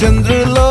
చంద్రులో